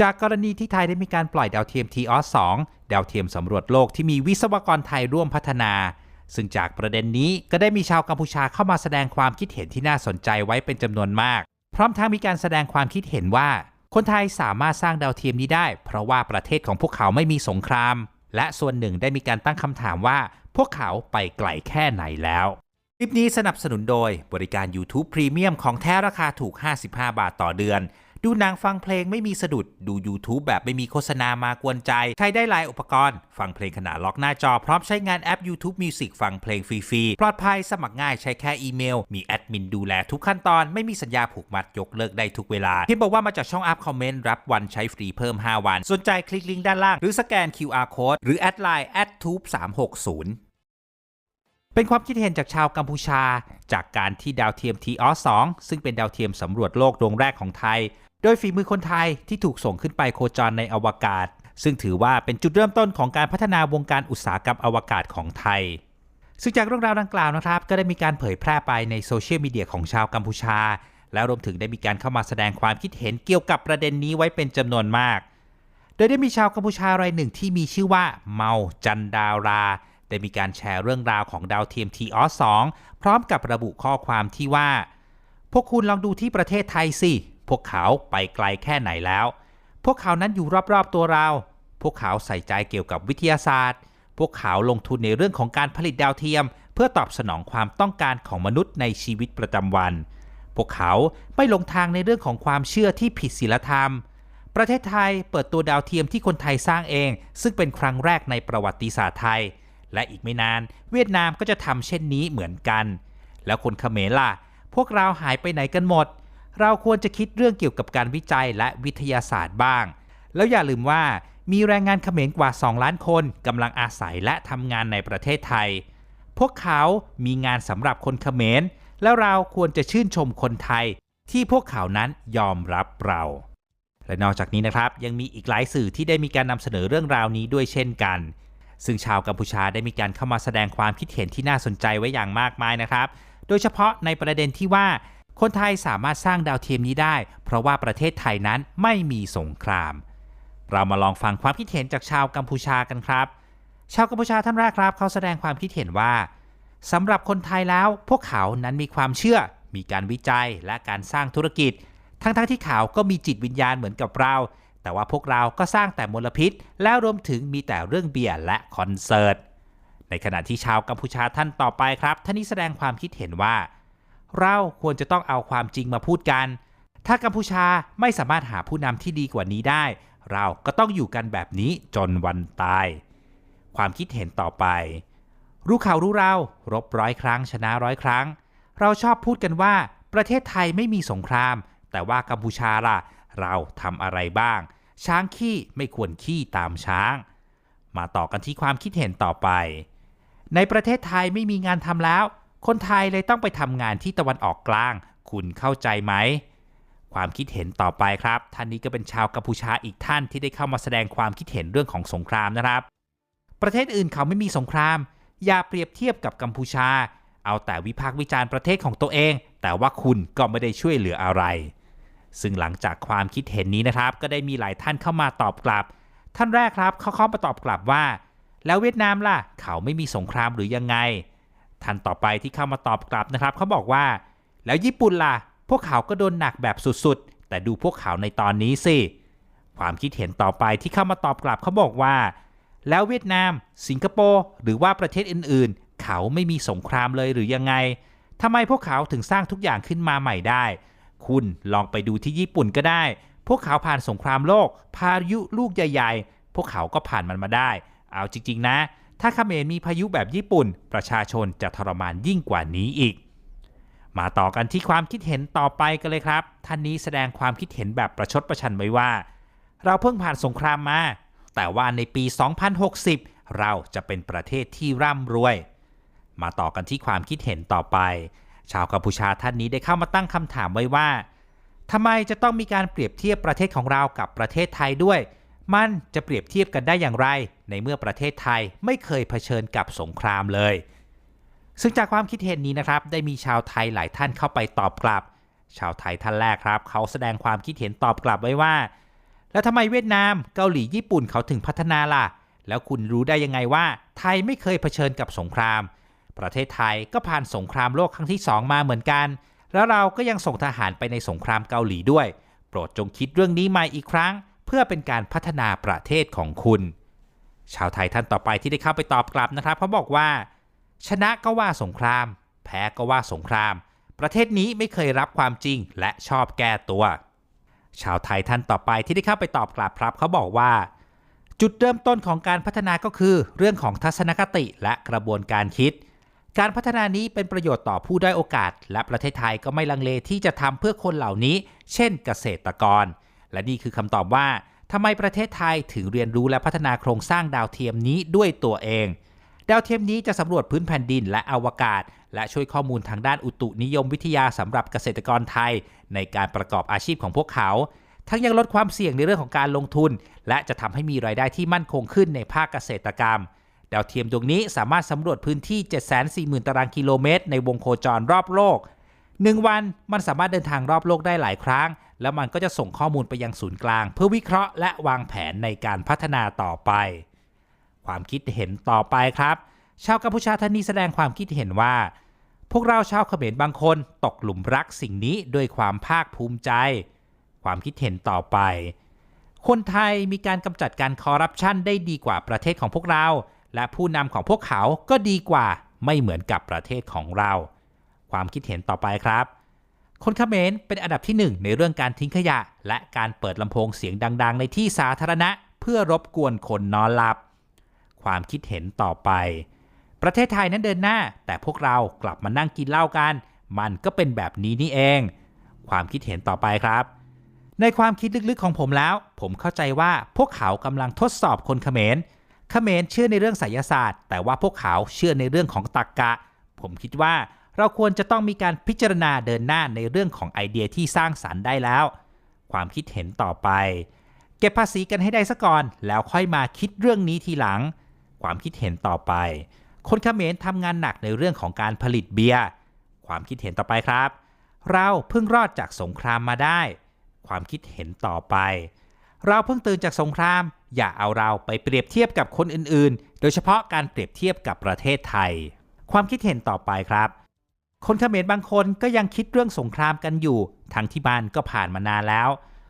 จากกรณีที่ไทยได้มีการปล่อยดาวเทียม TOS 2ดาวเทียมสำรวจโลกที่มีวิศวกรไทยร่วมพัฒนา ซึ่งจากประเด็นนี้ก็ได้มีชาวกัมพูชาเข้ามาแสดงความคิดเห็นที่น่าสนใจไว้เป็นจำนวนมาก พร้อมทั้งมีการแสดงความคิดเห็นว่า คนไทยสามารถสร้างดาวเทียมนี้ได้ เพราะว่าประเทศของพวกเขาไม่มีสงคราม และส่วนหนึ่งได้มีการตั้งคำถามว่า พวกเขาไปไกลแค่ไหนแล้วคลิปนี้สนับสนุนโดยบริการ YouTube Premium ของแท้ราคาถูก 55 บาทต่อเดือน ดูหนังฟังเพลงไม่มีสะดุด ดู YouTube แบบไม่มีโฆษณามากวนใจ ใช้ได้หลายอุปกรณ์ ฟังเพลงขณะล็อกหน้าจอพร้อมใช้งานแอป YouTube Music ฟังเพลงฟรีๆ ปลอดภัยสมัครง่ายใช้แค่อีเมล มีแอดมินดูแลทุกขั้นตอน ไม่มีสัญญาผูกมัดยกเลิกได้ทุกเวลาพิมพ์บอกว่ามาจากช่องอัพคอมเมนต์รับวันใช้ฟรีเพิ่ม 5 วัน สนใจคลิกลิงก์ด้านล่าง หรือสแกน QR Code หรือแอดไลน์ @tube 360เป็นความคิดเห็นจากชาวกัมพูชา จากการที่ดาวเทียม TOS 2ซึ่งเป็นดาวเทียมสำรวจโลกดวงแรกของไทย โดยฝีมือคนไทยที่ถูกส่งขึ้นไปโคจรในอวกาศ ซึ่งถือว่าเป็นจุดเริ่มต้นของการพัฒนาวงการอุตสาหกรรมอวกาศของไทย ซึ่งจากเรื่องราวดังกล่าวนะครับ ก็ได้มีการเผยแพร่ไปในโซเชียลมีเดียของชาวกัมพูชา แล้วรวมถึงได้มีการเข้ามาแสดงความคิดเห็นเกี่ยวกับประเด็นนี้ไว้เป็นจำนวนมาก โดยได้มีชาวกัมพูชารายหนึ่งที่มีชื่อว่าเมาจันดาราได้มีการแชร์เรื่องราวของดาวเทียม TOS 2พร้อมกับระบุข้อความที่ว่า พวกคุณลองดูที่ประเทศไทยสิ พวกเขาไปไกลแค่ไหนแล้ว พวกเขานั้นอยู่รอบๆตัวเรา พวกเขาใส่ใจเกี่ยวกับวิทยาศาสตร์ พวกเขาลงทุนในเรื่องของการผลิตดาวเทียม เพื่อตอบสนองความต้องการของมนุษย์ในชีวิตประจำวัน พวกเขาไม่ลงทางในเรื่องของความเชื่อที่ผิดศีลธรรม ประเทศไทยเปิดตัวดาวเทียมที่คนไทยสร้างเอง ซึ่งเป็นครั้งแรกในประวัติศาสตร์ไทย และอีกไม่นาน เวียดนามก็จะทำเช่นนี้เหมือนกัน แล้วคนเขมรล่ะ พวกเราหายไปไหนกันหมด เราควรจะคิดเรื่องเกี่ยวกับการวิจัยและวิทยาศาสตร์บ้าง แล้วอย่าลืมว่ามีแรงงานเขมรกว่า 2 ล้านคนกำลังอาศัยและทำงานในประเทศไทย พวกเขามีงานสำหรับคนเขมร แล้วเราควรจะชื่นชมคนไทย ที่พวกเขานั้นยอมรับเรา และนอกจากนี้นะครับ ยังมีอีกหลายสื่อที่ได้มีการนำเสนอเรื่องราวนี้ด้วยเช่นกัน ซึ่งชาวกัมพูชาได้มีการเข้ามาแสดงความคิดเห็นที่น่าสนใจไว้อย่างมากมายนะครับ โดยเฉพาะในประเด็นที่ว่า คนไทยสามารถสร้างดาวเทียมนี้ได้ เพราะว่าประเทศไทยนั้นไม่มีสงคราม เรามาลองฟังความคิดเห็นจากชาวกัมพูชากันครับ ชาวกัมพูชาท่านแรกครับ เขาแสดงความคิดเห็นว่าสำหรับคนไทยแล้วพวกเขานั้นมีความเชื่อ มีการวิจัยและการสร้างธุรกิจ ทั้งๆทที่เขาก็มีจิตวิญญาณเหมือนกับเรา แต่ว่าพวกเราก็สร้างแต่มลพิษ แล้วรวมถึงมีแต่เรื่องเบียร์และคอนเสิร์ตในขณะที่ชาวกัมพูชาท่านต่อไปครับท่านนี้แสดงความคิดเห็นว่า เราควรจะต้องเอาความจริงมาพูดกัน ถ้ากัมพูชาไม่สามารถหาผู้นำที่ดีกว่านี้ได้ เราก็ต้องอยู่กันแบบนี้จนวันตาย ความคิดเห็นต่อไป รู้เขาวรู้เรารบร้อยครั้งชนะร้อยครั้ง เราชอบพูดกันว่าประเทศไทยไม่มีสงคราม แต่ว่ากัมพูชาล่ะ เราทำอะไรบ้าง ช้างขี้ไม่ควรขี้ตามช้าง มาต่อกันที่ความคิดเห็นต่อไป ในประเทศไทยไม่มีงานทำแล้ว คนไทยเลยต้องไปทำงานที่ตะวันออกกลาง คุณเข้าใจไหม ความคิดเห็นต่อไปครับ ท่านนี้ก็เป็นชาวกัมพูชาอีกท่านที่ได้เข้ามาแสดงความคิดเห็นเรื่องของสงครามนะครับ ประเทศอื่นเขาไม่มีสงคราม อย่าเปรียบเทียบกับกัมพูชา เอาแต่วิพากษ์วิจารณ์ประเทศของตัวเอง แต่ว่าคุณก็ไม่ได้ช่วยเหลืออะไร ซึ่งหลังจากความคิดเห็นนี้นะครับ ก็ได้มีหลายท่านเข้ามาตอบกลับ ท่านแรกครับเขาเข้ามาตอบกลับว่า แล้วเวียดนามล่ะ เขาไม่มีสงครามหรือยังไง ท่านต่อไปที่เข้ามาตอบกลับนะครับเขาบอกว่า แล้วญี่ปุ่นล่ะ พวกเขาก็โดนหนักแบบสุดๆ แต่ดูพวกเขาในตอนนี้สิความคิดเห็นต่อไปที่เข้ามาตอบกลับเขาบอกว่า แล้วเวียดนาม สิงคโปร์หรือว่าประเทศอื่นๆ เขาไม่มีสงครามเลยหรือยังไงทำไมพวกเขาถึงสร้างทุกอย่างขึ้นมาใหม่ได้ คุณลองไปดูที่ญี่ปุ่นก็ได้ พวกเขาผ่านสงครามโลก พายุลูกใหญ่ ๆ พวกเขาก็ผ่านมันมาได้ เอาจริง ๆ นะ ถ้าเขมรมีพายุแบบญี่ปุ่น ประชาชนจะทรมานยิ่งกว่านี้อีก มาต่อกันที่ความคิดเห็นต่อไปกันเลยครับ ท่านนี้แสดงความคิดเห็นแบบประชดประชันไว้ว่า เราเพิ่งผ่านสงครามมา แต่ว่าในปี 2060 เราจะเป็นประเทศที่ร่ำรวย มาต่อกันที่ความคิดเห็นต่อไป ชาวกัมพูชาท่านนี้ได้เข้ามาตั้งคำถามไว้ว่าทำไมจะต้องมีการเปรียบเทียบประเทศของเรากับประเทศไทยด้วย มันจะเปรียบเทียบกันได้อย่างไร ในเมื่อประเทศไทยไม่เคยเผชิญกับสงครามเลย ซึ่งจากความคิดเห็นนี้นะครับ ได้มีชาวไทยหลายท่านเข้าไปตอบกลับ ชาวไทยท่านแรกครับ เขาแสดงความคิดเห็นตอบกลับไว้ว่า แล้วทำไมเวียดนามเกาหลีญี่ปุ่นเขาถึงพัฒนาล่ะ แล้วคุณรู้ได้ยังไงว่า ไทยไม่เคยเผชิญกับสงคราม ประเทศไทยก็ผ่านสงครามโลกครั้งที่สองมาเหมือนกัน แล้วเราก็ยังส่งทหารไปในสงครามเกาหลีด้วย โปรดจงคิดเรื่องนี้ใหม่อีกครั้ง เพื่อเป็นการพัฒนาประเทศของคุณ ชาวไทยท่านต่อไปที่ได้เข้าไปตอบกลับนะครับเขาบอกว่า ชนะก็ว่าสงคราม แพ้ก็ว่าสงคราม ประเทศนี้ไม่เคยรับความจริงและชอบแก้ตัว ชาวไทยท่านต่อไปที่ได้เข้าไปตอบกลับครับเขาบอกว่า จุดเริ่มต้นของการพัฒนาก็คือ เรื่องของทัศนคติและกระบวนการคิดการพัฒนานี้เป็นประโยชน์ต่อผู้ได้โอกาส และประเทศไทยก็ไม่ลังเลที่จะทำเพื่อคนเหล่านี้ เช่นเกษตรกร และนี่คือคำตอบว่าทำไมประเทศไทยถึงเรียนรู้และพัฒนาโครงสร้างดาวเทียมนี้ด้วยตัวเอง ดาวเทียมนี้จะสำรวจพื้นแผ่นดินและอวกาศ และช่วยข้อมูลทางด้านอุตุนิยมวิทยาสำหรับเกษตรกรไทย ในการประกอบอาชีพของพวกเขา ทั้งยังลดความเสี่ยงในเรื่องของการลงทุน และจะทำให้มีรายได้ที่มั่นคงขึ้นในภาคเกษตรกรรม ดาวเทียมดวงนี้สามารถสำรวจพื้นที่ 740,000 ตารางกิโลเมตร ในวงโคจรรอบโลก1วันมันสามารถเดินทางรอบโลกได้หลายครั้ง แล้วมันก็จะส่งข้อมูลไปยังศูนย์กลาง เพื่อวิเคราะห์และวางแผนในการพัฒนาต่อไป ความคิดเห็นต่อไปครับ ชาวกัมพูชาท่านนี้แสดงความคิดเห็นว่า พวกเราชาวเขมรบางคนตกหลุมรักสิ่งนี้ด้วยความภาคภูมิใจ ความคิดเห็นต่อไป คนไทยมีการกำจัดการคอร์รัปชันได้ดีกว่าประเทศของพวกเรา และผู้นำของพวกเขาก็ดีกว่าไม่เหมือนกับประเทศของเรา ความคิดเห็นต่อไปครับ คนเขมรเป็นอันดับที่หนึ่งในเรื่องการทิ้งขยะ และการเปิดลำโพงเสียงดัง ๆ ในที่สาธารณะ เพื่อรบกวนคนนอนหลับ ความคิดเห็นต่อไป ประเทศไทยนั้นเดินหน้า แต่พวกเรากลับมานั่งกินเหล้ากัน มันก็เป็นแบบนี้นี่เอง ความคิดเห็นต่อไปครับ ในความคิดลึกๆของผมแล้ว ผมเข้าใจว่าพวกเขากำลังทดสอบคนเขมรเขมรเชื่อในเรื่องไสยศาสตร์ แต่ว่าพวกเขาเชื่อในเรื่องของตรรกกะ ผมคิดว่า เราควรจะต้องมีการพิจารณาเดินหน้าในเรื่องของไอเดียที่สร้างสารรค์ได้แล้ว ความคิดเห็นต่อไป เก็บภาษีกันให้ได้ซะก่อน แล้วค่อยมาคิดเรื่องนี้ทีหลัง ความคิดเห็นต่อไป คนเขมรทำงานหนักในเรื่องของการผลิตเบียร์ความคิดเห็นต่อไปครับ เราเพิ่งรอดจากสงครามมาได้ ความคิดเห็นต่อไป เราเพิ่งตื่นจากสงคราม อย่าเอาเราไปเปรียบเทียบกับคนอื่นๆ โดยเฉพาะการเปรียบเทียบกับประเทศไทย ความคิดเห็นต่อไปครับ คนเขมรบางคนก็ยังคิดเรื่องสงครามกันอยู่ทั้งที่บ้านก็ผ่านมานานแล้ว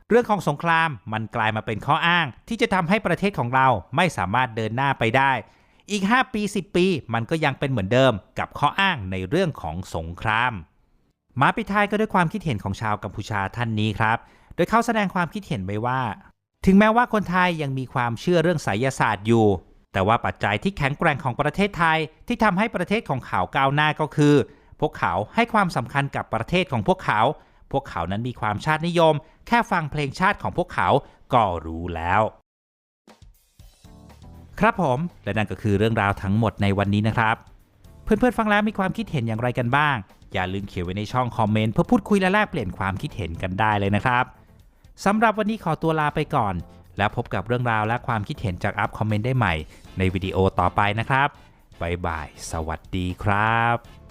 เรื่องของสงครามมันกลายมาเป็นข้ออ้าง ที่จะทำให้ประเทศของเราไม่สามารถเดินหน้าไปได้ อีก 5 ปี 10 ปี มันก็ยังเป็นเหมือนเดิม กับข้ออ้างในเรื่องของสงครามมาปิดท้ายก็ด้วยความคิดเห็นของชาวกัมพูชาท่านนี้ครับ โดยเขาแสดงความคิดเห็นไว้ว่า ถึงแม้ว่าคนไทยยังมีความเชื่อเรื่องไสยศาสตร์อยู่ แต่ว่าปัจจัยที่แข็งแกร่งของประเทศไทยที่ทำให้ประเทศของเขาก้าวหน้าก็คือ พวกเขาให้ความสำคัญกับประเทศของพวกเขา พวกเขานั้นมีความชาตินิยม แค่ฟังเพลงชาติของพวกเขาก็รู้แล้ว ครับผม และนั่นก็คือเรื่องราวทั้งหมดในวันนี้นะครับ เพื่อนๆฟังแล้วมีความคิดเห็นอย่างไรกันบ้าง อย่าลืมเขียนไว้ในช่องคอมเมนต์เพื่อพูดคุยและแลกเปลี่ยนความคิดเห็นกันได้เลยนะครับสำหรับวันนี้ขอตัวลาไปก่อน แล้วพบกับเรื่องราวและความคิดเห็นจากอัพคอมเมนต์ได้ใหม่ ในวิดีโอต่อไปนะครับบายบาย สวัสดีครับ